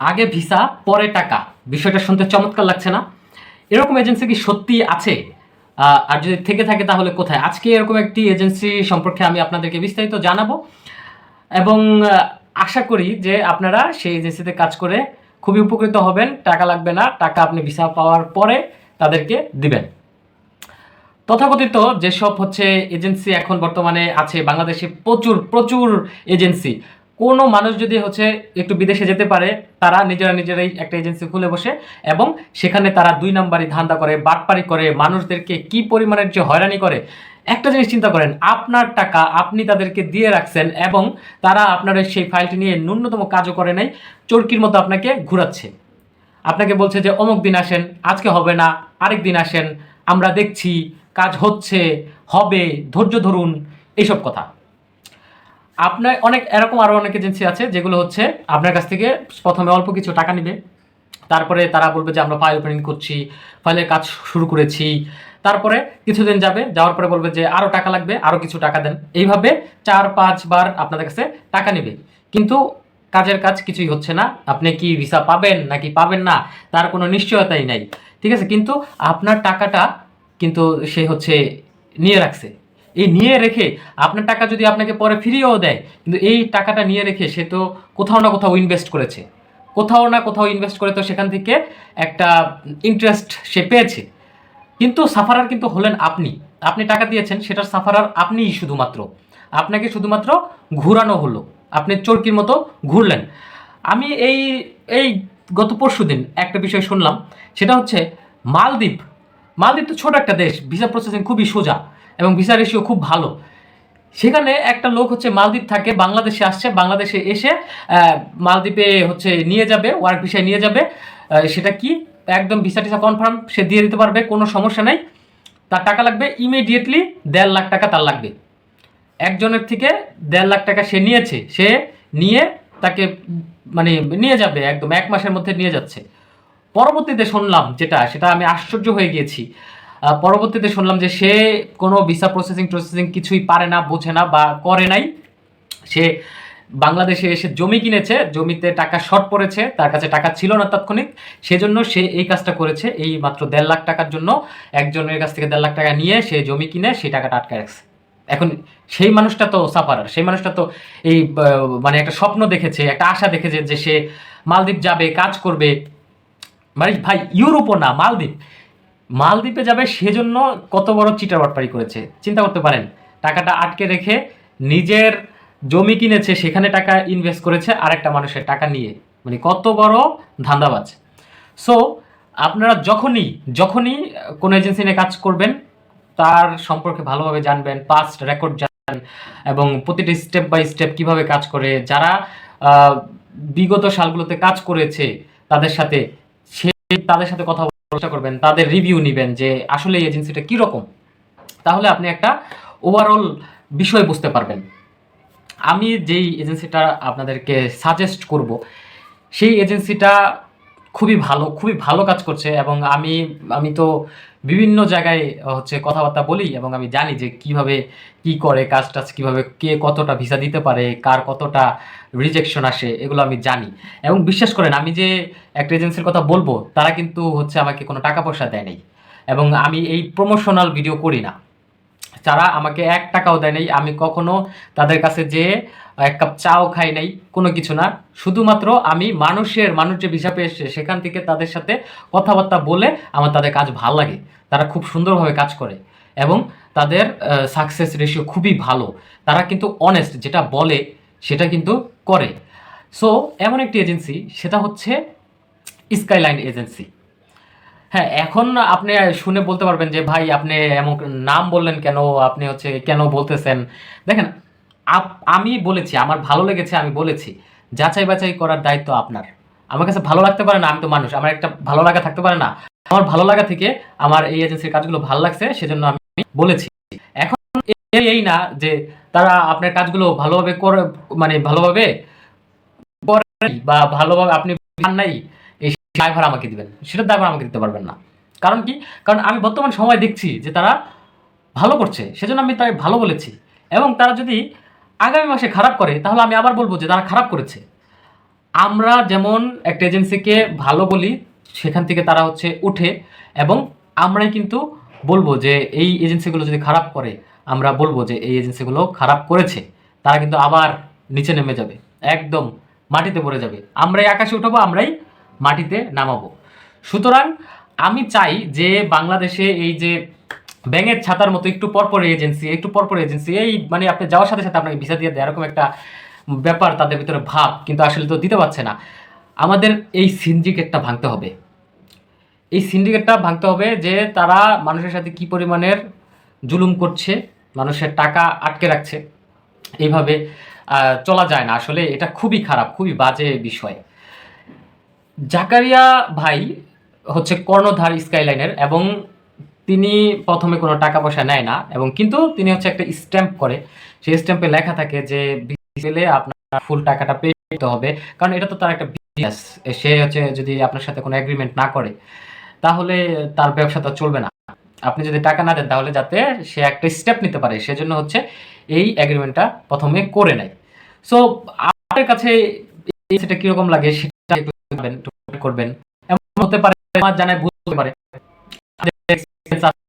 আগে ভিসা, পরে টাকা। বিষয়টা শুনতে চমৎকার লাগছে না? এরকম এজেন্সি কি সত্যি আছে? আর যদি থেকে থাকে তাহলে কোথায়? আজকে এরকম একটি এজেন্সি সম্পর্কে আমি আপনাদেরকে বিস্তারিত জানাব। এবং আশা করি যে আপনারা সেই এজেন্সিতে কাজ করে খুবই উপকৃত হবেন। টাকা লাগবে না, টাকা আপনি ভিসা পাওয়ার পরে তাদেরকে দিবেন। তথাকথিত যেসব হচ্ছে এজেন্সি এখন বর্তমানে আছে, বাংলাদেশে প্রচুর প্রচুর এজেন্সি কোনো মানুষ যদি হচ্ছে একটু বিদেশে যেতে পারে, তারা নিজেরা নিজেরাই একটা এজেন্সি খুলে বসে এবং সেখানে তারা দুই নাম্বারই ধান্দা করে, বাটপারি করে, মানুষদেরকে কি পরিমাণের যে হয়রানি করে। একটা জিনিস চিন্তা করেন, আপনার টাকা আপনি তাদেরকে দিয়ে রাখছেন এবং তারা আপনার সেই ফাইলটি নিয়ে ন্যূনতম কাজও করে নাই, চরকির মতো আপনাকে ঘুরাচ্ছে। আপনাকে বলছে যে, অমুক দিন আসেন, আজকে হবে না, আরেক দিন আসেন, আমরা দেখছি, কাজ হচ্ছে, হবে, ধৈর্য ধরুন, এইসব কথা। আপনার অনেক, এরকম আরও অনেক এজেন্সি আছে যেগুলো হচ্ছে আপনার কাছ থেকে প্রথমে অল্প কিছু টাকা নেবে, তারপরে তারা বলবে যে আমরা ফাইল ওপেনিং করছি ফাইলের কাজ শুরু করেছি, তারপরে কিছুদিন যাবে, যাওয়ার পরে বলবে যে আরও টাকা লাগবে আরও কিছু টাকা দেন। এইভাবে চার পাঁচবার আপনাদের কাছে টাকা নেবে। কিন্তু কাজের কাজ কিছুই হচ্ছে না। আপনি কি ভিসা পাবেন নাকি পাবেন না, তার কোনো নিশ্চয়তাই নাই। ঠিক আছে? কিন্তু আপনার টাকাটা কিন্তু সে হচ্ছে নিয়ে রাখছে। এই নিয়ে রেখে আপনার টাকা যদি আপনাকে পরে ফিরিয়েও দেয়, কিন্তু এই টাকাটা নিয়ে রেখে সে তো কোথাও না কোথাও ইনভেস্ট করেছে। কোথাও না কোথাও ইনভেস্ট করে তো সেখান থেকে একটা ইন্টারেস্ট সে পেয়েছে। কিন্তু সাফারার কিন্তু হলেন আপনি। আপনি টাকা দিয়েছেন, সেটার সাফারার আপনিই শুধুমাত্র। আপনাকে শুধুমাত্র ঘুরানো হলো। আপনি চরকির মতো ঘুরলেন। আমি এই এই গত পরশু দিন একটা বিষয় শুনলাম, সেটা হচ্ছে মালদ্বীপ। মালদ্বীপ তো ছোট একটা দেশ ভিসা প্রসেসিং খুবই সোজা। এবং ভিসা রেশিও খুব ভালো। সেখানে একটা লোক হচ্ছে মালদ্বীপ থাকে, বাংলাদেশে আসছে, বাংলাদেশে এসে মালদ্বীপে হচ্ছে নিয়ে যাবে ওয়ার্ক ভিসায় নিয়ে যাবে। সেটা কি? একদম ভিসা টিসা কনফার্ম সে দিয়ে দিতে পারবে, কোনো সমস্যা নেই। তার টাকা লাগবে ইমিডিয়েটলি দেড় লাখ টাকা তার লাগবে। একজনের থেকে দেড় লাখ টাকা সে নিয়েছে, সে নিয়ে তাকে মানে নিয়ে যাবে, একদম এক মাসের মধ্যে নিয়ে যাচ্ছে। পরবর্তীতে শুনলাম যেটা, সেটা আমি আশ্চর্য হয়ে গিয়েছি। পরবর্তীতে শুনলাম যে সে কোনো ভিসা প্রসেসিং প্রসেসিং কিছুই পারে না, বোঝে না বা করে নাই। সে বাংলাদেশে এসে জমি কিনেছে, জমিতে টাকা শর্ট পড়েছে, তার কাছে টাকা ছিল না তাৎক্ষণিক। সেজন্য সে এই কাজটা করেছে, এই মাত্র দেড় লাখ টাকার জন্য। একজনের কাছ থেকে দেড় লাখ টাকা নিয়ে সে জমি কিনে সেই টাকাটা আটকে রাখছে। এখন সেই মানুষটা তো সাফারার সেই মানুষটা তো এই মানে একটা স্বপ্ন দেখেছে, একটা আশা দেখেছে যে সে মালদ্বীপ যাবে, কাজ করবে। মানে ভাই, ইউরোপও না, মালদ্বীপ। মালদ্বীপে যাবে সেজন্য কত বড় চিটার বাটপারি করেছে, চিন্তা করতে পারেন। টাকাটা আটকে রেখে নিজের জমি কিনেছে, সেখানে টাকা ইনভেস্ট করেছে আরেকটা মানুষের টাকা নিয়ে। মানে কত বড় ধান্দাবাজ। সো আপনারা যখনই যখনই কোনো এজেন্সি নিয়ে কাজ করবেন, তার সম্পর্কে ভালোভাবে জানবেন পাস্ট রেকর্ড জানবেন, এবং প্রতিটি স্টেপ বাই স্টেপ কীভাবে কাজ করে, যারা বিগত সালগুলোতে কাজ করেছে, তাদের সাথে তাদের সাথে কথা বলা করবেন, তাদের রিভিউ নেবেন যে আসলে এই এজেন্সিটা কীরকম। তাহলে আপনি একটা ওভারঅল বিষয় বুঝতে পারবেন। আমি যেই এজেন্সিটা আপনাদেরকে সাজেস্ট করব, সেই এজেন্সিটা খুবই ভালো খুবই ভালো কাজ করছে এবং আমি আমি তো বিভিন্ন জায়গায় হচ্ছে কথাবার্তা বলি এবং আমি জানি যে কীভাবে কি করে কাজ টাজ কীভাবে কে কতটা ভিসা দিতে পারে, কার কতটা রিজেকশন আসে, এগুলো আমি জানি। এবং বিশ্বাস করেন, আমি যে একটা এজেন্সির কথা বলব, তারা কিন্তু হচ্ছে আমাকে কোনো টাকা পয়সা দেয় নাই। এবং আমি এই প্রমোশনাল ভিডিও করি না। যারা আমাকে এক টাকাও দেয় নাই, আমি কখনো তাদের কাছে যে এক কাপ চাও খাই নাই, কোনো কিছু না। শুধুমাত্র আমি মানুষের মানুষ যে ভিসা পেয়েছে সেখান থেকে তাদের সাথে কথাবার্তা বলে আমার তাদের কাজ ভালো লাগে। তারা খুব সুন্দরভাবে কাজ করে এবং তাদের সাকসেস রেশিও খুবই ভালো। তারা কিন্তু অনেস্ট যেটা বলে, সেটা কিন্তু করে। সো এমন একটি এজেন্সি সেটা হচ্ছে স্কাইলাইন এজেন্সি হ্যাঁ এখন আপনি শুনে বলতে পারবেন যে, ভাই, আপনি এমন নাম বললেন কেন? আপনি হচ্ছে কেন বলতেছেন? দেখেন আমি বলেছি, আমার ভালো লেগেছে, আমি বলেছি, যাচাই বাছাই করার দায়িত্ব আপনার। আমার কাছে ভালো লাগতে পারে না, আমি তো মানুষ, আমার একটা ভালো লাগা থাকতে পারে না। আমার ভালো লাগা থেকে আমার এই এজেন্সির কাজগুলো ভালো লাগছে, সেজন্য আমি বলেছি। এখন এই- না যে, তারা আপনার কাজগুলো ভালোভাবে করে মানে ভালোভাবে বা ভালোভাবে আপনি নাই ড্রাইভার আমাকে দিবেন। সেটার ড্রাইভার আমাকে দিতে পারবেন না। কারণ কি? কারণ আমি বর্তমান সময় দেখছি যে তারা ভালো করছে, সেজন্য আমি তাই ভালো বলেছি। এবং তারা যদি আগামী মাসে খারাপ করে, তাহলে আমি আবার বলব যে তারা খারাপ করেছে। আমরা যেমন একটা এজেন্সিকে ভালো বলি, সেখান থেকে তারা হচ্ছে উঠে এবং আমরাই কিন্তু বলব যে এই এজেন্সিগুলো যদি খারাপ করে, আমরা বলব যে এই এজেন্সিগুলো খারাপ করেছে। তারা কিন্তু আবার নিচে নেমে যাবে। একদম মাটিতে পড়ে যাবে। আমরাই আকাশে উঠাবো, আমরাই মাটিতে নামাবো। সুতরাং আমি চাই যে বাংলাদেশে এই যে ব্যাঙের ছাতার মতো একটু পরপর এজেন্সি, একটু পরপর এজেন্সি, এই মানে আপনি যাওয়ার সাথে সাথে আপনাকে ভিসা দিয়ে দেয় এরকম একটা ব্যাপার তাদের ভিতরে ভাব কিন্তু আসলে তো দিতে পারছে না। আমাদের এই সিন্ডিকেটটা ভাঙতে হবে। এই সিন্ডিকেটটা ভাঙতে হবে যে তারা মানুষের সাথে কি পরিমাণের জুলুম করছে, মানুষের টাকা আটকে রাখছে। এইভাবে চলা যায় না। আসলে এটা খুবই খারাপ, খুবই বাজে বিষয়। জাকারিয়া ভাই হচ্ছে কর্ণধার স্কাইলাইনের এবং তিনি প্রথমে কোনো টাকা পয়সা নেয় না এবং কিন্তু তিনি হচ্ছে একটা স্ট্যাম্প করে। সেই স্ট্যাম্পে লেখা থাকে যে পেলে আপনার ফুল টাকাটা পে করতে হবে। কারণ এটা তো তার একটা বিজনেস সে হচ্ছে যদি আপনার সাথে কোনো এগ্রিমেন্ট না করে, তাহলে তার ব্যবসা তো চলবে না। আপনি যদি টাকা না দেন, তাহলে যাতে সে একটা স্টেপ নিতে পারে। সেজন্য হচ্ছে এই এগ্রিমেন্টটা প্রথমে করে নেয়। সো আপনার কাছে সেটা কীরকম লাগে করবেন এমন হতে পারে, আমার জানায় পারে।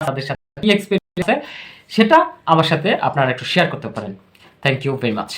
তাদের সাথে কি এক্সপিরিয়েন্স সেটা আমার সাথে আপনারা একটু শেয়ার করতে পারেন। Thank you very much